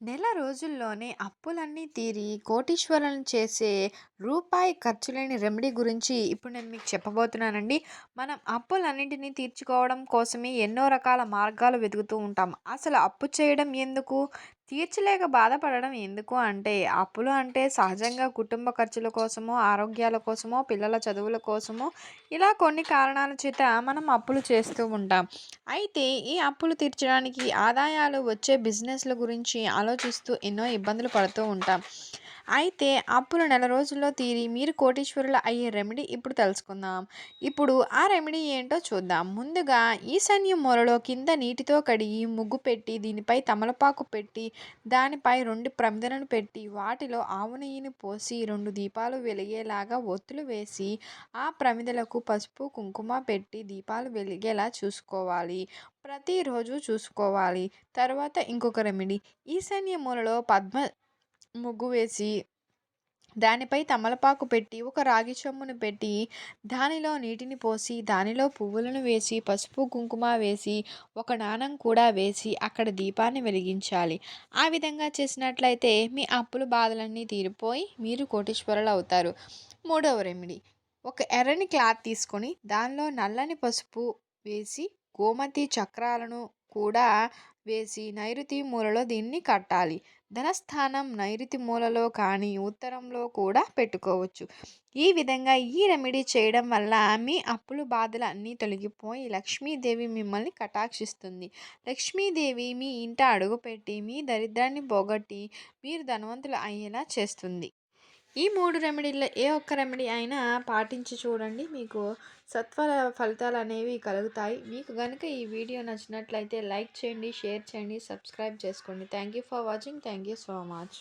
నెల రోజుల్లోనే అప్పులన్నీ తీరి కోటీశ్వరులను చేసే రూపాయి ఖర్చు లేని రెమెడీ గురించి ఇప్పుడు నేను మీకు చెప్పబోతున్నానండి. మనం అప్పులన్నింటినీ తీర్చుకోవడం కోసమే ఎన్నో రకాల మార్గాలు వెతుకుతూ ఉంటాం. అసలు అప్పు చేయడం ఎందుకు? తీర్చలేక బాధపడడం ఎందుకు అంటే అప్పులు అంటే సహజంగా కుటుంబ ఖర్చుల కోసమో, ఆరోగ్యాల కోసమో, పిల్లల చదువుల కోసమో ఇలా కొన్ని కారణాల చేత మనం అప్పులు చేస్తూ ఉంటాం. అయితే ఈ అప్పులు తీర్చడానికి ఆదాయాలు వచ్చే బిజినెస్ల గురించి ఆలోచిస్తూ ఎన్నో ఇబ్బందులు పడుతూ ఉంటాం. అయితే అప్పులు నెల రోజుల్లో తీరి మీరు కోటీశ్వరులు అయ్యే రెమెడీ ఇప్పుడు తెలుసుకుందాం. ఇప్పుడు ఆ రెమెడీ ఏంటో చూద్దాం. ముందుగా ఈశాన్య మూలలో కింద నీటితో కడిగి ముగ్గు పెట్టి దీనిపై తమలపాకు పెట్టి దానిపై రెండు ప్రమిదలను పెట్టి వాటిలో ఆవు నెయ్యిని పోసి రెండు దీపాలు వెలిగేలాగా ఒత్తులు వేసి ఆ ప్రమిదలకు పసుపు కుంకుమ పెట్టి దీపాలు వెలిగేలా చూసుకోవాలి. ప్రతిరోజు చూసుకోవాలి. తర్వాత ఇంకొక రెమెడీ ఈశాన్య మూలలో పద్మ ముగ్గు వేసి దానిపై తమలపాకు పెట్టి ఒక రాగి చెమ్మును పెట్టి దానిలో నీటిని పోసి దానిలో పువ్వులను వేసి పసుపు కుంకుమ వేసి ఒక నాణం కూడా వేసి అక్కడ దీపాన్ని వెలిగించాలి. ఆ విధంగా చేసినట్లయితే మీ అప్పుల బాధలన్నీ తీరిపోయి మీరు కోటీశ్వరులు అవుతారు. మూడవ రెమిడి. ఒక ఎర్రని క్లాత్ తీసుకొని దానిలో నల్లని పసుపు వేసి గోమతి చక్రాలను కూడా వేసి నైరుతి మూలలో దీన్ని కట్టాలి. ధనస్థానం నైరుతి మూలలో కానీ ఉత్తరంలో కూడా పెట్టుకోవచ్చు. ఈ విధంగా ఈ రెమెడీ చేయడం వల్ల మీ అప్పులు బాధలు అన్నీ తొలగిపోయి లక్ష్మీదేవి మిమ్మల్ని కటాక్షిస్తుంది. లక్ష్మీదేవి మీ ఇంట అడుగుపెట్టి మీ దరిద్రాన్ని పోగొట్టి మీరు ధనవంతులు అయ్యేలా చేస్తుంది. ఈ మూడు రెమెడీల్లో ఏ ఒక్క రెమెడీ అయినా పాటించి చూడండి. మీకు సత్వర ఫలితాలు అనేవి కలుగుతాయి. మీకు కనుక ఈ వీడియో నచ్చినట్లయితే లైక్ చేయండి షేర్ చేయండి సబ్స్క్రైబ్ చేసుకోండి. Thank you for watching. Thank you so much.